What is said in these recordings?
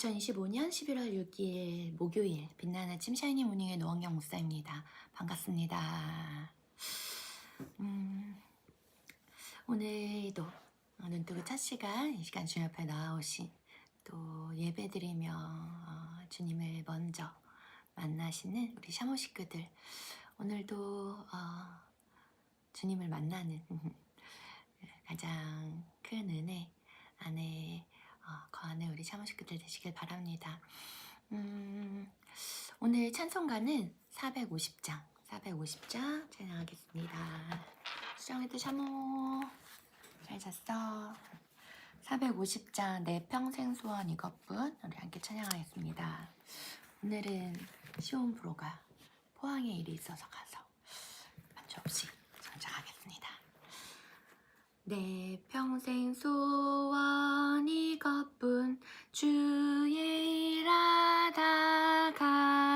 2025년 11월 6일 목요일 빛나는 아침 샤이니 모닝의 노원경 목사입니다. 반갑습니다. 음, 오늘도 눈뜨고 첫 시간 이 시간 주님 앞에 나오신 또 예배드리며 어, 주님을 먼저 만나시는 우리 샤모 식구들 오늘도 어, 주님을 만나는 가장 큰 은혜 안에 어, 거하는 우리 샤모 식구들 되시길 바랍니다. 음, 오늘 찬송가는 450장, 450장 찬양하겠습니다. 수정이도 샤모 잘 잤어. 450장 내 평생 소원 이것뿐 우리 함께 찬양하겠습니다. 오늘은 시온 프로가 포항에 일이 있어서 가서 반주 없이. 내 평생 소원 이것뿐 주의 일하다가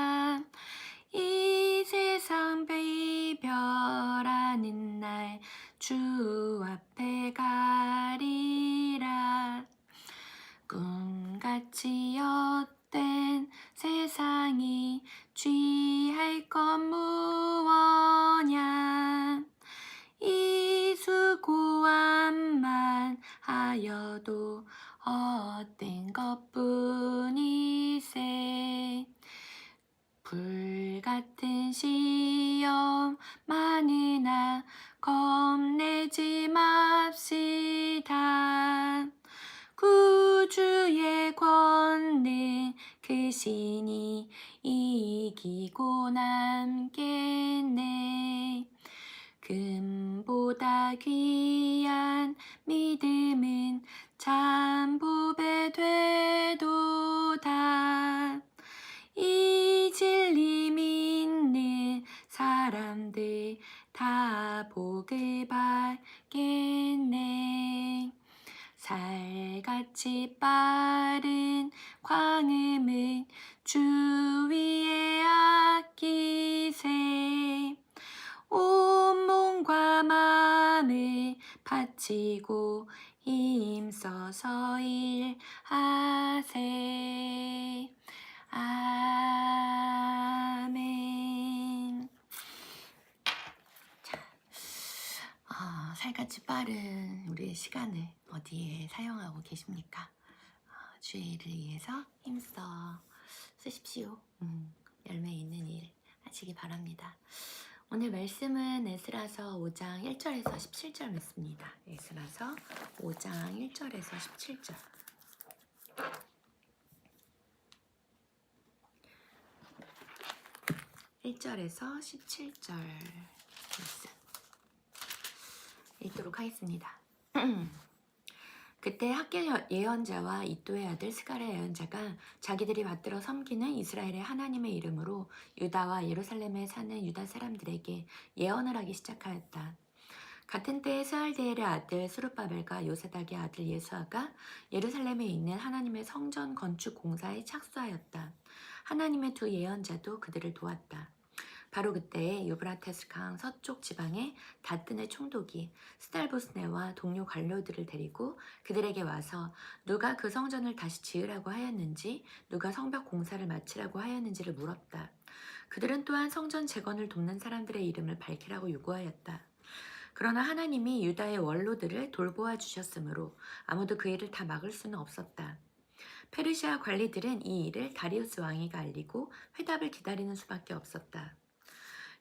그 신이 이기고 남겠네. 금보다 귀한 믿음은 참 보배 되도다. 이 진리 믿는 사람들 다 복을 받겠네 살같이 빠른 광음은 주 위에 아끼세 온 몸과 마음을 바치고 힘써서 일하세. 살같이 빠른 우리의 시간을 어디에 사용하고 계십니까? 아, 주의 일을 위해서 힘써 쓰십시오. 음, 열매 있는 일 하시기 바랍니다. 오늘 말씀은 에스라서 5장 1절에서 17절 말씀입니다. 에스라서 5장 1절에서 17절. 일절에서 17절 말씀 읽도록 하겠습니다. 그때 학교 예언자와 이또의 아들 스가랴 예언자가 자기들이 받들어 섬기는 이스라엘의 하나님의 이름으로 유다와 예루살렘에 사는 유다 사람들에게 예언을 하기 시작하였다. 같은 때에 스알데엘의 아들 수르바벨과 요세닥의 아들 예수아가 예루살렘에 있는 하나님의 성전 건축 공사에 착수하였다. 하나님의 두 예언자도 그들을 도왔다. 바로 그때에 유브라테스 강 서쪽 지방에 다뜬의 총독이 스달보스네와 동료 관료들을 데리고 그들에게 와서 누가 그 성전을 다시 지으라고 하였는지 누가 성벽 공사를 마치라고 하였는지를 물었다. 그들은 또한 성전 재건을 돕는 사람들의 이름을 밝히라고 요구하였다. 그러나 하나님이 유다의 원로들을 돌보아 주셨으므로 아무도 그 일을 다 막을 수는 없었다. 페르시아 관리들은 이 일을 다리우스 왕이가 알리고 회답을 기다리는 수밖에 없었다.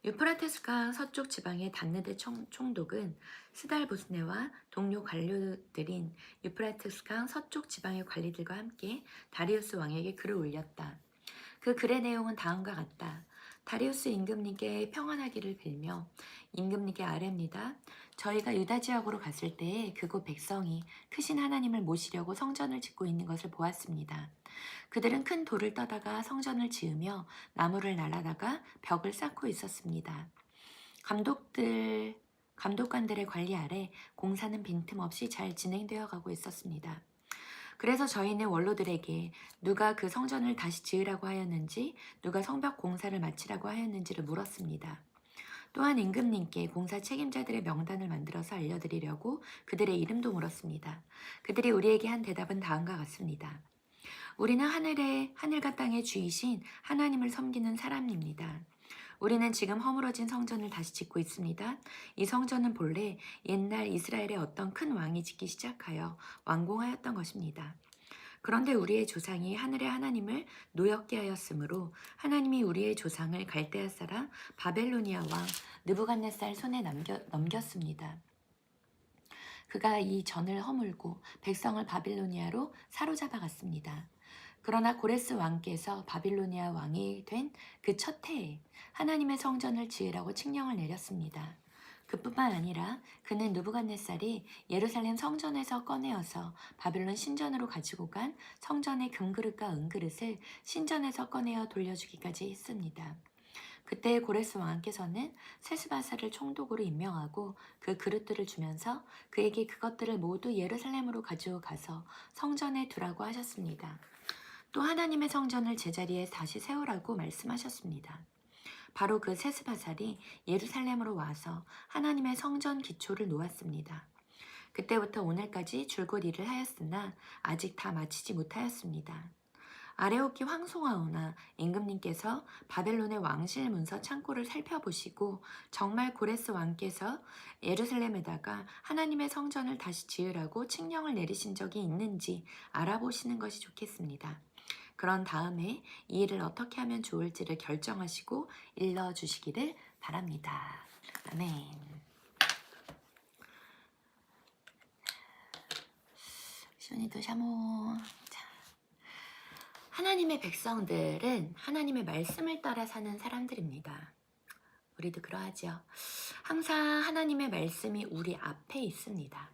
유프라테스강 서쪽 지방의 단네드 총, 총독은 스달보스네와 동료 관료들인 유프라테스강 서쪽 지방의 관리들과 함께 다리우스 왕에게 글을 올렸다. 그 글의 내용은 다음과 같다. 다리우스 임금님께 평안하기를 빌며 임금님께 아뢰입니다. 저희가 유다 지역으로 갔을 때에 그곳 백성이 크신 하나님을 모시려고 성전을 짓고 있는 것을 보았습니다. 그들은 큰 돌을 떠다가 성전을 지으며 나무를 날라다가 벽을 쌓고 있었습니다. 감독들 감독관들의 관리 아래 공사는 빈틈없이 잘 진행되어 가고 있었습니다. 그래서 저희는 원로들에게 누가 그 성전을 다시 지으라고 하였는지, 누가 성벽 공사를 마치라고 하였는지를 물었습니다. 또한 임금님께 공사 책임자들의 명단을 만들어서 알려드리려고 그들의 이름도 물었습니다. 그들이 우리에게 한 대답은 다음과 같습니다. 우리는 하늘의 하늘과 땅의 주이신 하나님을 섬기는 사람입니다. 우리는 지금 허물어진 성전을 다시 짓고 있습니다. 이 성전은 본래 옛날 이스라엘의 어떤 큰 왕이 짓기 시작하여 완공하였던 것입니다. 그런데 우리의 조상이 하늘의 하나님을 노엽게 하였으므로 하나님이 우리의 조상을 갈대아 사람 바벨로니아 왕 느부갓네살 손에 남겨, 넘겼습니다. 그가 이 전을 허물고 백성을 바빌로니아로 사로잡아 갔습니다. 그러나 고레스 왕께서 바빌로니아 왕이 된 그 첫 해에 하나님의 성전을 지으라고 칙령을 내렸습니다. 그뿐만 아니라 그는 누부갓네살이 예루살렘 성전에서 꺼내어서 바빌론 신전으로 가지고 간 성전의 금그릇과 은그릇을 신전에서 꺼내어 돌려주기까지 했습니다. 그때 고레스 왕께서는 세스바사를 총독으로 임명하고 그 그릇들을 주면서 그에게 그것들을 모두 예루살렘으로 가지고 가서 성전에 두라고 하셨습니다. 또 하나님의 성전을 제자리에 다시 세우라고 말씀하셨습니다. 바로 그 세스바살이 예루살렘으로 와서 하나님의 성전 기초를 놓았습니다. 그때부터 오늘까지 줄곧 일을 하였으나 아직 다 마치지 못하였습니다. 아레오키 황송하오나 임금님께서 바벨론의 왕실 문서 창고를 살펴보시고 정말 고레스 왕께서 예루살렘에다가 하나님의 성전을 다시 지으라고 칙령을 내리신 적이 있는지 알아보시는 것이 좋겠습니다. 그런 다음에 이 일을 어떻게 하면 좋을지를 결정하시고 일러주시기를 바랍니다. 아멘. 쇼니도 샤모. 자, 하나님의 백성들은 하나님의 말씀을 따라 사는 사람들입니다. 우리도 그러하죠. 항상 하나님의 말씀이 우리 앞에 있습니다.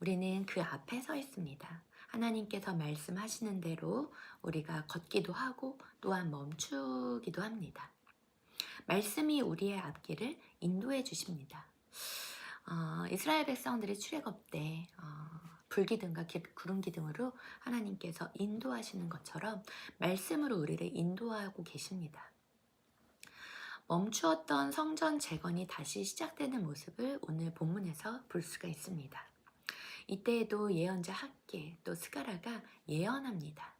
우리는 그 앞에 서 있습니다. 하나님께서 말씀하시는 대로 우리가 걷기도 하고 또한 멈추기도 합니다. 말씀이 우리의 앞길을 인도해 주십니다. 어, 이스라엘 백성들이 출애굽 때 어, 불기둥과 기- 구름기둥으로 하나님께서 인도하시는 것처럼 말씀으로 우리를 인도하고 계십니다. 멈추었던 성전 재건이 다시 시작되는 모습을 오늘 본문에서 볼 수가 있습니다. 이때에도 예언자 학계 또 스가라가 예언합니다.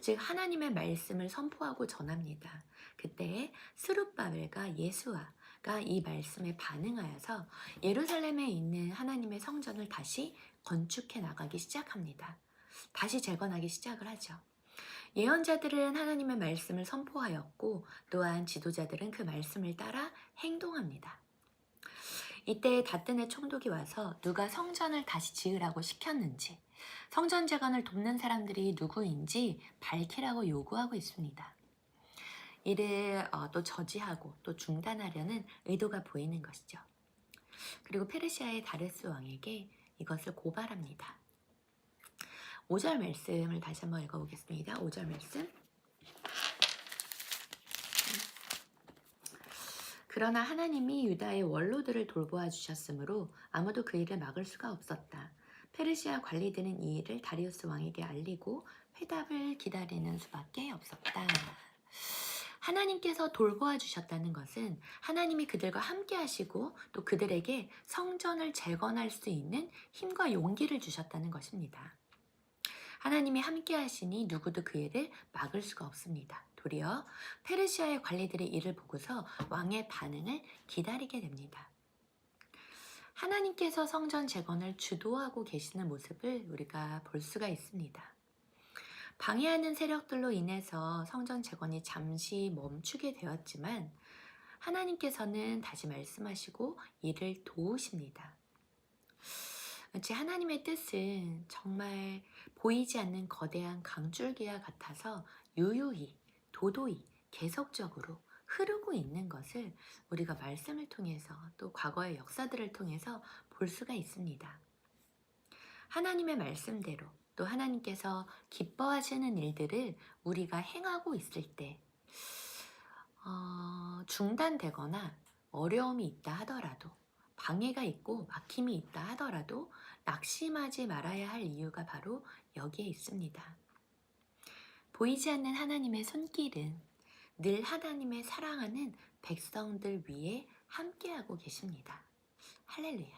즉 하나님의 말씀을 선포하고 전합니다. 그때 스룹바벨과 예수아가 이 말씀에 반응하여서 예루살렘에 있는 하나님의 성전을 다시 건축해 나가기 시작합니다. 다시 재건하기 시작을 하죠. 예언자들은 하나님의 말씀을 선포하였고 또한 지도자들은 그 말씀을 따라 행동합니다. 이때 다뜬의 총독이 와서 누가 성전을 다시 지으라고 시켰는지 성전 재건을 돕는 사람들이 누구인지 밝히라고 요구하고 있습니다. 이를 어, 또 저지하고 또 중단하려는 의도가 보이는 것이죠. 그리고 페르시아의 다레스 왕에게 이것을 고발합니다. 5절 말씀을 다시 한번 읽어보겠습니다. 5절 말씀. 그러나 하나님이 유다의 원로들을 돌보아 주셨으므로 아무도 그 일을 막을 수가 없었다. 페르시아 관리들은 이 일을 다리우스 왕에게 알리고 회답을 기다리는 수밖에 없었다. 하나님께서 돌보아 주셨다는 것은 하나님이 그들과 함께 하시고 또 그들에게 성전을 재건할 수 있는 힘과 용기를 주셨다는 것입니다. 하나님이 함께 하시니 누구도 그 일을 막을 수가 없습니다. 도리어 페르시아의 관리들의 일을 보고서 왕의 반응을 기다리게 됩니다. 하나님께서 성전 재건을 주도하고 계시는 모습을 우리가 볼 수가 있습니다. 방해하는 세력들로 인해서 성전 재건이 잠시 멈추게 되었지만 하나님께서는 다시 말씀하시고 이를 도우십니다. 마치 하나님의 뜻은 정말 보이지 않는 거대한 강줄기와 같아서 유유히 도도히 계속적으로 흐르고 있는 것을 우리가 말씀을 통해서 또 과거의 역사들을 통해서 볼 수가 있습니다. 하나님의 말씀대로 또 하나님께서 기뻐하시는 일들을 우리가 행하고 있을 때 어, 중단되거나 어려움이 있다 하더라도 방해가 있고 막힘이 있다 하더라도 낙심하지 말아야 할 이유가 바로 여기에 있습니다. 보이지 않는 하나님의 손길은 늘 하나님의 사랑하는 백성들 위에 함께하고 계십니다. 할렐루야.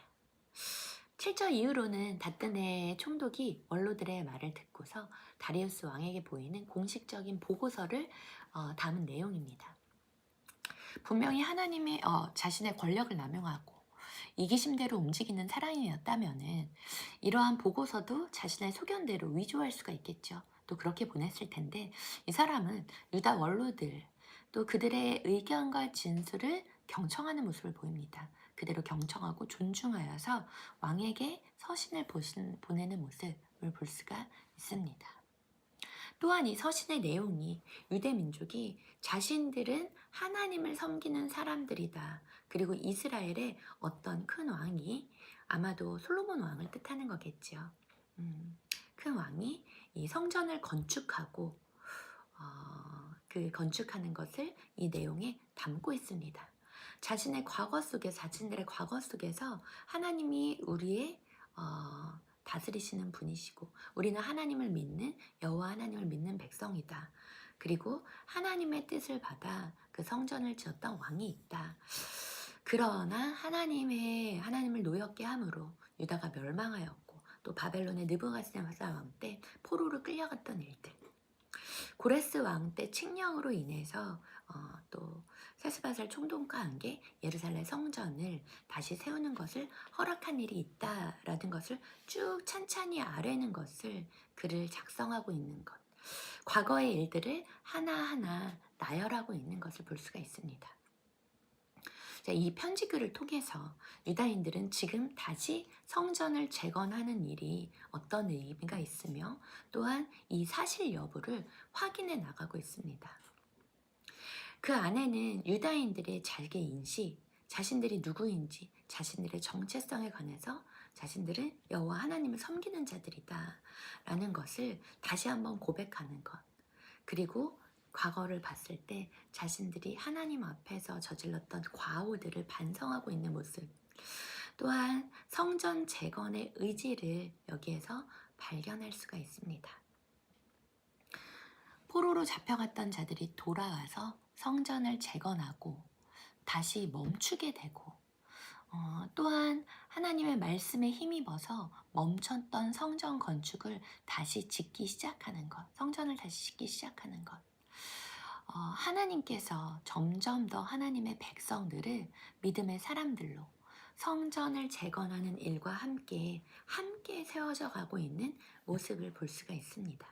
7절 이후로는 다뜨네의 총독이 원로들의 말을 듣고서 다리우스 왕에게 보이는 공식적인 보고서를 어, 담은 내용입니다. 분명히 하나님의 어, 자신의 권력을 남용하고 이기심대로 움직이는 사람이었다면은 이러한 보고서도 자신의 소견대로 위조할 수가 있겠죠. 또 그렇게 보냈을 텐데 이 사람은 유다 원로들 또 그들의 의견과 진술을 경청하는 모습을 보입니다. 그대로 경청하고 존중하여서 왕에게 서신을 보신, 보내는 모습을 볼 수가 있습니다. 또한 이 서신의 내용이 유대 민족이 자신들은 하나님을 섬기는 사람들이다. 그리고 이스라엘의 어떤 큰 왕이 아마도 솔로몬 왕을 뜻하는 거겠죠. 음, 큰 왕이 이 성전을 건축하고 어, 그 건축하는 것을 이 내용에 담고 있습니다. 자신의 과거 속에 자신들의 과거 속에서 하나님이 우리의 어, 다스리시는 분이시고 우리는 하나님을 믿는 여호와 하나님을 믿는 백성이다. 그리고 하나님의 뜻을 받아 그 성전을 지었던 왕이 있다. 그러나 하나님의 하나님을 노엽게 함으로 유다가 멸망하였고 또 바벨론의 느부갓네살 왕 때 포로로 끌려갔던 일들. 고레스 왕 때 칙령으로 인해서 어, 또 세스바살 총독과 함께 예루살렘 성전을 다시 세우는 것을 허락한 일이 있다라는 것을 쭉 찬찬히 아뢰는 것을 글을 작성하고 있는 것. 과거의 일들을 하나하나 나열하고 있는 것을 볼 수가 있습니다. 자, 이 편지글을 통해서 유다인들은 지금 다시 성전을 재건하는 일이 어떤 의미가 있으며 또한 이 사실 여부를 확인해 나가고 있습니다. 그 안에는 유다인들의 잘게 인식, 자신들이 누구인지, 자신들의 정체성에 관해서 자신들은 여호와 하나님을 섬기는 자들이다 라는 것을 다시 한번 고백하는 것. 그리고 과거를 봤을 때 자신들이 하나님 앞에서 저질렀던 과오들을 반성하고 있는 모습. 또한 성전 재건의 의지를 여기에서 발견할 수가 있습니다. 포로로 잡혀갔던 자들이 돌아와서 성전을 재건하고 다시 멈추게 되고 어, 또한 하나님의 말씀에 힘입어서 멈췄던 성전 건축을 다시 짓기 시작하는 것, 성전을 다시 짓기 시작하는 것. 어, 하나님께서 점점 더 하나님의 백성들을 믿음의 사람들로 성전을 재건하는 일과 함께 함께 세워져 가고 있는 모습을 볼 수가 있습니다.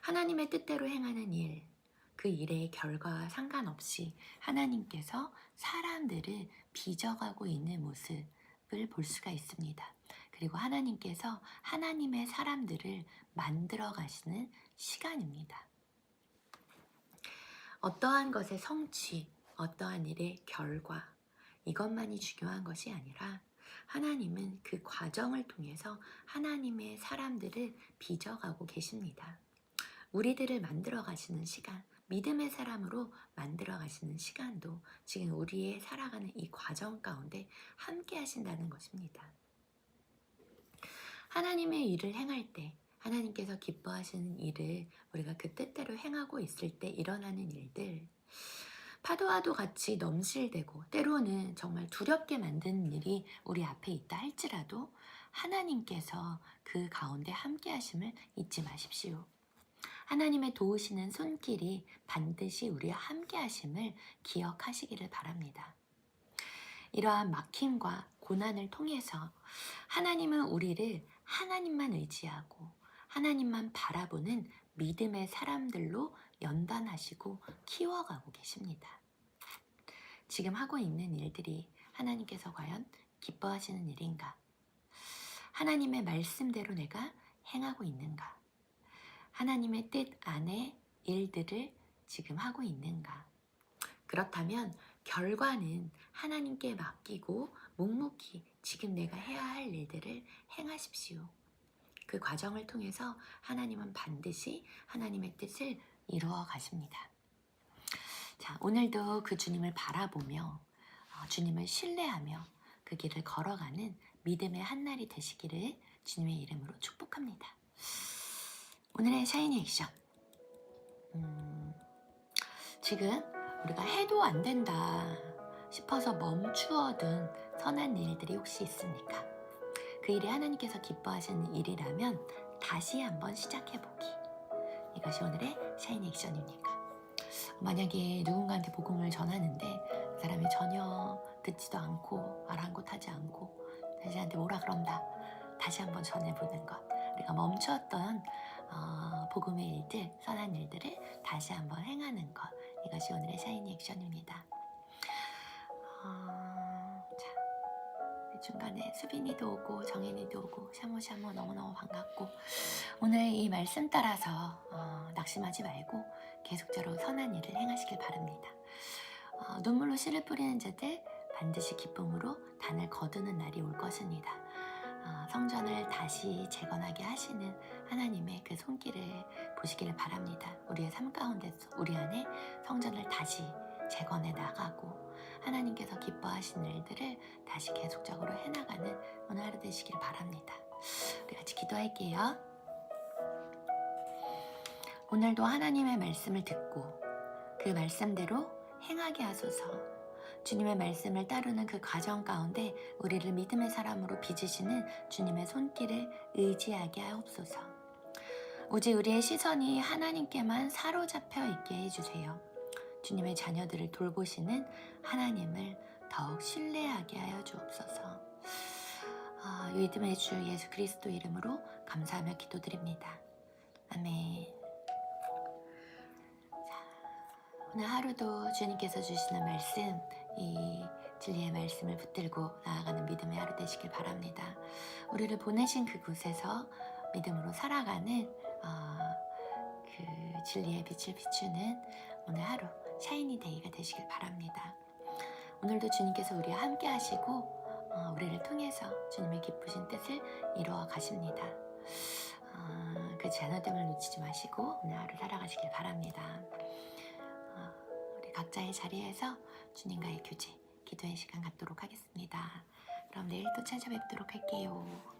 하나님의 뜻대로 행하는 일, 그 일의 결과와 상관없이 하나님께서 사람들을 빚어가고 있는 모습을 볼 수가 있습니다. 그리고 하나님께서 하나님의 사람들을 만들어 가시는 시간입니다. 어떠한 것의 성취, 어떠한 일의 결과, 이것만이 중요한 것이 아니라 하나님은 그 과정을 통해서 하나님의 사람들을 빚어가고 계십니다. 우리들을 만들어 가시는 시간, 믿음의 사람으로 만들어 가시는 시간도 지금 우리의 살아가는 이 과정 가운데 함께 하신다는 것입니다. 하나님의 일을 행할 때 하나님께서 기뻐하시는 일을 우리가 그 뜻대로 행하고 있을 때 일어나는 일들 파도와도 같이 넘실대고 때로는 정말 두렵게 만드는 일이 우리 앞에 있다 할지라도 하나님께서 그 가운데 함께 하심을 잊지 마십시오. 하나님의 도우시는 손길이 반드시 우리와 함께 하심을 기억하시기를 바랍니다. 이러한 막힘과 고난을 통해서 하나님은 우리를 하나님만 의지하고 하나님만 바라보는 믿음의 사람들로 연단하시고 키워가고 계십니다. 지금 하고 있는 일들이 하나님께서 과연 기뻐하시는 일인가? 하나님의 말씀대로 내가 행하고 있는가? 하나님의 뜻 안에 일들을 지금 하고 있는가? 그렇다면 결과는 하나님께 맡기고 묵묵히 지금 내가 해야 할 일들을 행하십시오. 그 과정을 통해서 하나님은 반드시 하나님의 뜻을 이루어 가십니다. 자, 오늘도 그 주님을 바라보며 어, 주님을 신뢰하며 그 길을 걸어가는 믿음의 한날이 되시기를 주님의 이름으로 축복합니다. 오늘의 샤이니 액션. 음, 지금 우리가 해도 안 된다 싶어서 멈추어둔 선한 일들이 혹시 있습니까? 그 일이 하나님께서 기뻐하시는 일이라면 다시 한번 시작해보기. 이것이 오늘의 샤인 액션입니다. 만약에 누군가한테 복음을 전하는데 그 사람이 전혀 듣지도 않고 아랑곳하지 않고 자신한테 뭐라 그런다. 다시 한번 전해보는 것. 우리가 멈추었던 어, 복음의 일들, 선한 일들을 다시 한번 행하는 것. 이것이 오늘의 샤이니 액션입니다. 어, 자, 중간에 수빈이도 오고 정인이도 오고 샤모샤모 너무너무 반갑고 오늘 이 말씀 따라서 어, 낙심하지 말고 계속적으로 선한 일을 행하시길 바랍니다. 어, 눈물로 씨를 뿌리는 자들 반드시 기쁨으로 단을 거두는 날이 올 것입니다. 어, 성전을 다시 재건하게 하시는 하나님의 그 손길을 보시기를 바랍니다. 우리의 삶 가운데서 우리 안에 성전을 다시 재건해 나가고 하나님께서 기뻐하시는 일들을 다시 계속적으로 해나가는 오늘 하루 되시길 바랍니다. 우리 같이 기도할게요. 오늘도 하나님의 말씀을 듣고 그 말씀대로 행하게 하소서. 주님의 말씀을 따르는 그 과정 가운데 우리를 믿음의 사람으로 빚으시는 주님의 손길을 의지하게 하옵소서. 오직 우리의 시선이 하나님께만 사로잡혀 있게 해주세요. 주님의 자녀들을 돌보시는 하나님을 더욱 신뢰하게 하여 주옵소서. 아, 믿음의 주 예수 그리스도 이름으로 감사하며 기도드립니다. 아멘. 자, 오늘 하루도 주님께서 주시는 말씀, 이 진리의 말씀을 붙들고 나아가는 믿음의 하루 되시길 바랍니다. 우리를 보내신 그곳에서 믿음으로 살아가는 어, 그 진리의 빛을 비추는 오늘 하루 샤이니 데이가 되시길 바랍니다. 오늘도 주님께서 우리와 함께 하시고 어, 우리를 통해서 주님의 기쁘신 뜻을 이루어 가십니다. 어, 그 자녀됨을 놓치지 마시고 오늘 하루 살아가시길 바랍니다. 어, 우리 각자의 자리에서 주님과의 교제, 기도의 시간 갖도록 하겠습니다. 그럼 내일 또 찾아뵙도록 할게요.